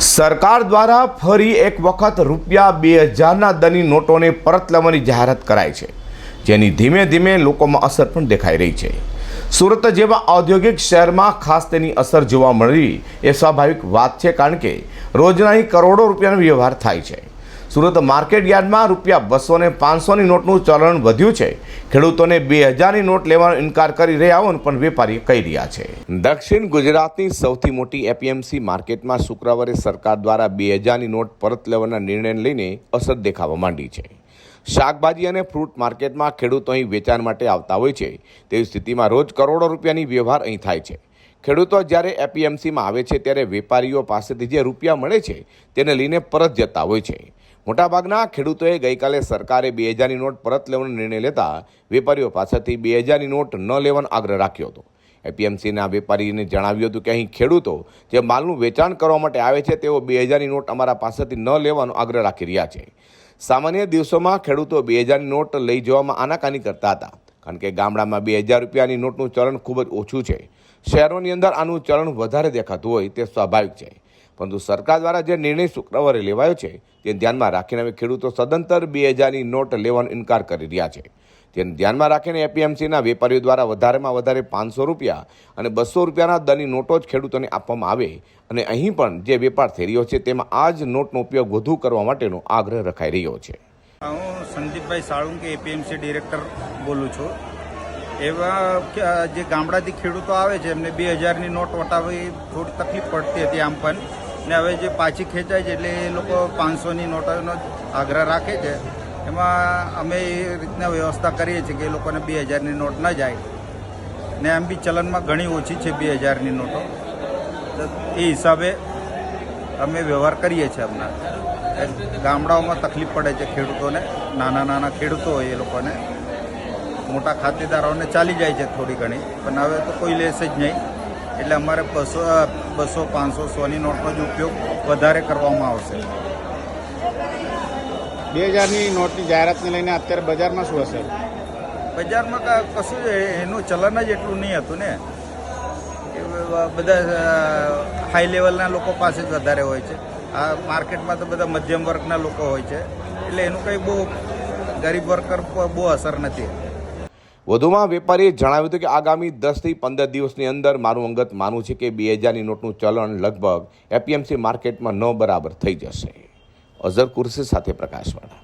સરકાર દ્વારા ફરી એક વખત રૂપિયા બે હજારના દરની નોટોને પરત લેવાની જાહેરાત કરાઈ છે, જેની ધીમે ધીમે લોકોમાં અસર પણ દેખાઈ રહી છે. સુરત જેવા ઔદ્યોગિક શહેરમાં ખાસ તેની અસર જોવા મળી એ સ્વાભાવિક વાત છે, કારણ કે રોજના કરોડો રૂપિયાનો વ્યવહાર થાય છે. સુરત માર્કેટ યાર્ડમાં રૂપિયા બસો ને પાંચસોની નોટનું ચલણ વધ્યું છે. ખેડૂતોને બે હજારની નોટ લેવાનો ઇનકાર કરી રહ્યા હોવાનું પણ વેપારી કહી રહ્યા છે. દક્ષિણ ગુજરાતની સૌથી મોટી એપીએમસી માર્કેટમાં શુક્રવારે સરકાર દ્વારા બે હજારની નોટ પરત લેવાના નિર્ણયને લઈને અસર દેખાવા માંડી છે. શાકભાજી અને ફ્રૂટ માર્કેટમાં ખેડૂતો અહીં વેચાણ માટે આવતા હોય છે. તેવી સ્થિતિમાં રોજ કરોડો રૂપિયાની વ્યવહાર અહીં થાય છે. ખેડૂતો જ્યારે એપીએમસીમાં આવે છે, ત્યારે વેપારીઓ પાસેથી જે રૂપિયા મળે છે, તેને લઈને પરત જતા હોય છે. મોટાભાગના ખેડૂતોએ ગઈકાલે સરકારે બે હજારની નોટ પરત લેવાનો નિર્ણય લેતા વેપારીઓ પાસેથી બે હજારની નોટ ન લેવાનો આગ્રહ રાખ્યો હતો. એપીએમસીના વેપારીને જણાવ્યું હતું કે અહીં ખેડૂતો જે માલનું વેચાણ કરવા માટે આવે છે, તેઓ બે હજારની નોટ અમારા પાસેથી ન લેવાનો આગ્રહ રાખી રહ્યા છે. સામાન્ય દિવસોમાં ખેડૂતો બે હજારની નોટ લઈ જવામાં આનાકાની કરતા હતા, કારણ કે ગામડામાં બે હજાર રૂપિયાની નોટનું ચલણ ખૂબ જ ઓછું છે. શહેરોની અંદર આનું ચલણ વધારે દેખાતું હોય તે સ્વાભાવિક છે. પરંતુ સરકાર દ્વારા જે નિર્ણય શુક્રવારે લેવાયો છે તે ધ્યાનમાં રાખીને હવે ખેડૂતો સદંતર બે હજારની નોટ લેવાનો ઇનકાર કરી રહ્યા છે. તેને ધ્યાનમાં રાખીને એપીએમસીના વેપારીઓ દ્વારા વધારેમાં વધારે પાંચસો રૂપિયા અને બસો રૂપિયાના દરની નોટો જ ખેડૂતોને આપવામાં આવે અને અહીં પણ જે વેપાર થઈ રહ્યો છે, તેમાં આ જ નોટનો ઉપયોગ વધુ કરવા માટેનો આગ્રહ રખાઈ રહ્યો છે. હું સંદીપભાઈ સાળુંકે એપીએમસી ડિરેક્ટર બોલું છું. એવા જે ગામડાથી ખેડૂતો આવે છે, એમને બે હજારની નોટ વટાવવી થોડી તકલીફ પડતી હતી આમ પણ. ને હવે જે પાછી ખેંચાય છે એટલે એ લોકો પાંચસોની નોટોનો આગ્રહ રાખે છે. એમાં અમે એ રીતના વ્યવસ્થા કરીએ છીએ કે એ લોકોને બે હજારની નોટ ન જાય. ને એમ બી ચલનમાં ઘણી ઓછી છે બે હજારની નોટો. એ હિસાબે અમે વ્યવહાર કરીએ છીએ હમણાં. ગામડાઓમાં તકલીફ પડે છે ખેડૂતોને. નાના નાના ખેડૂતો હોય એ લોકોને. મોટા ખાતેદારોને ચાલી જાય છે થોડી ઘણી. પણ હવે તો કોઈ લેશે જ નહીં. એટલે અમારે બસો બસો પાંચસો સોની નોટનો જ ઉપયોગ વધારે કરવામાં આવશે. બે હજારની નોટની જાહેરાતને લઈને અત્યારે બજારમાં શું હશે બજારમાં કશું જ એનું ચલન જ એટલું નહીં હતું ને. એ બધા હાઈ લેવલના લોકો પાસે જ વધારે હોય છે. આ માર્કેટમાં તો બધા મધ્યમ વર્ગના લોકો હોય છે. એટલે એનું કંઈ બહુ ગરીબ વર્કર પર બહુ અસર નથી. વધુમાં વેપારીએ જણાવ્યું હતું કે આગામી દસથી પંદર દિવસની અંદર મારું અંગત માનવું છે કે બે હજારની નોટનું ચલણ લગભગ એપીએમસી માર્કેટમાં ન બરાબર થઈ જશે. અઝર કુરશી સાથે પ્રકાશવાળા.